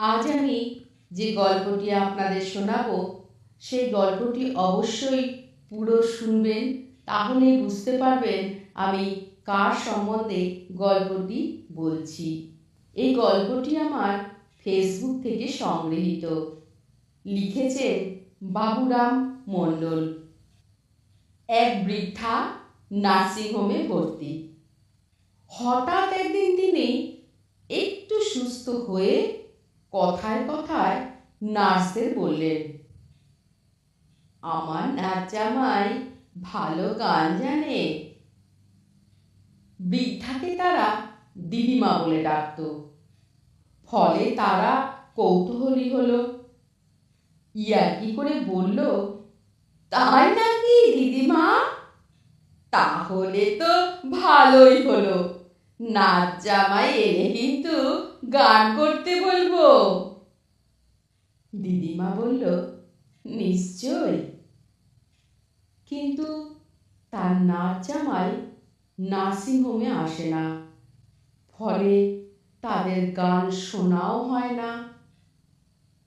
আজ আমি যে গল্পটি আপনাদের শোনাবো, সেই গল্পটি অবশ্যই পুরো শুনবেন, তাহলেই বুঝতে পারবেন আমি কার সম্বন্ধে গল্পটি বলছি। এই গল্পটি আমার ফেসবুক থেকে সংগৃহীত। লিখেছেন বাবুরাম মণ্ডল। এক বৃদ্ধা নার্সিংহোমে ভর্তি। হঠাৎ একদিন তিনি একটু সুস্থ হয়ে কথায় কথায় নার্সদের বললেন, আমার নাচ জামাই ভালো গান জানে। বৃদ্ধাকে তারা দিদিমা বলে ডাকত। ফলে তারা কৌতূহলী হলো। ইয়ার্কি করে বলল, তাই নাকি দিদিমা? তাহলে তো ভালোই হলো। নাচ জামাই এলে কিন্তু গান করতে বলব। দিদিমা বলল নিশ্চয় কিন্তু তার নাচ জামাই নার্সিংহোমে আসে না। ফলে তাদের গান শোনাও হয় না।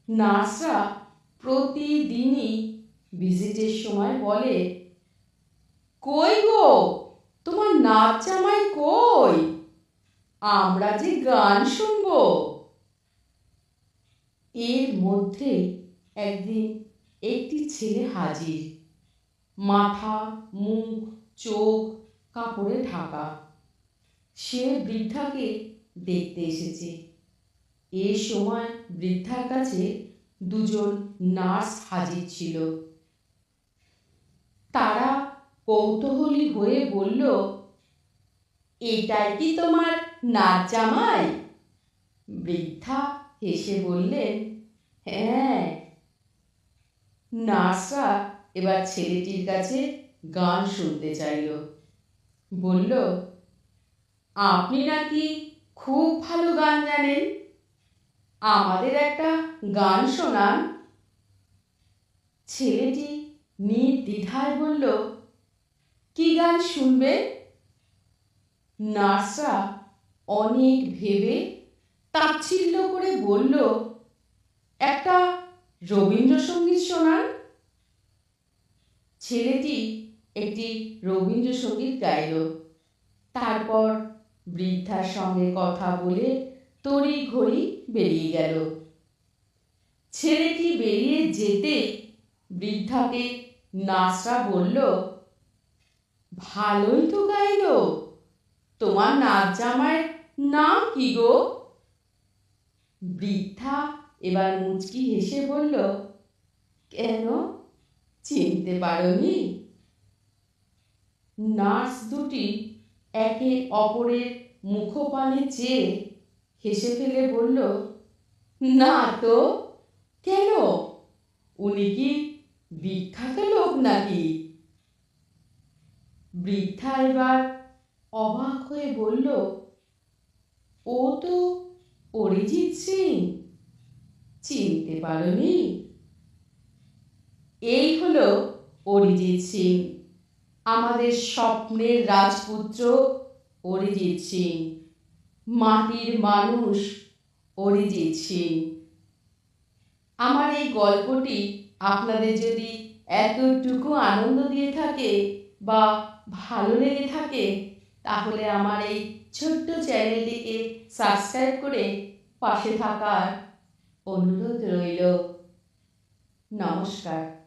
নার্সরা প্রতিদিনই ভিজিটের সময় বলে, কই গো, তোমার নাচ জামাই কই? আমরা যে গান শুনব। এর মধ্যে একদিন একটি ছেলে হাজির। মাথা, মুখ, চোখ, কাপড়ে ঢাকা। সে বৃদ্ধাকে দেখতে এসেছে। এ সময় বৃদ্ধার কাছে দুজন নার্স হাজির ছিল। তারা কৌতূহলী হয়ে বলল এটাই কি তোমার নাচ জামাই? বৃদ্ধা হেসে বললেন হ্যাঁ। নার্সরা এবার ছেলেটির কাছে গান শুনতে চাইল। বলল, আপনি নাকি খুব ভালো গান জানেন? আমাদের একটা গান শোনান। ছেলেটি নির্দ্বিধায় বলল, কি গান শুনবে? নার্সরা অনেক ভেবে তাচ্ছিল্য করে বলল, একটা রবীন্দ্রসঙ্গীত শোনান। ছেলেটি একটি রবীন্দ্রসঙ্গীত গাইল। তারপর বৃদ্ধার সঙ্গে কথা বলে তড়ি ঘড়ি বেরিয়ে গেল। ছেলেটি বেরিয়ে যেতে বৃদ্ধাকে নার্সরা বলল, ভালোই তো গাইল। তোমার নাচ জামাইয়ের নাম কি গো? বৃদ্ধা এবার মুচকি হেসে বলল, কেন? চিনতে পারোনি? নার্স দুটি একে অপরের মুখপানে চেয়ে হেসে ফেলে বলল, না তো, কেন? উনি কি বিখ্যাত লোক নাকি? বৃদ্ধা এবার অবাক হয়ে বলল, ও তো অরিজিৎ সিং। চিনতে পারোনি? এই হলো অরিজিৎ সিং। আমাদের স্বপ্নের রাজপুত্র অরিজিৎ সিং। মাটির মানুষ অরিজিৎ সিং। আমার এই গল্পটি আপনাদের যদি এতটুকু আনন্দ দিয়ে থাকে বা ভালো লেগে থাকে তাহলে আমার এই ছোট্ট চ্যানেলটিকে সাবস্ক্রাইব করে পাশে থাকার অনুরোধ রইল। নমস্কার।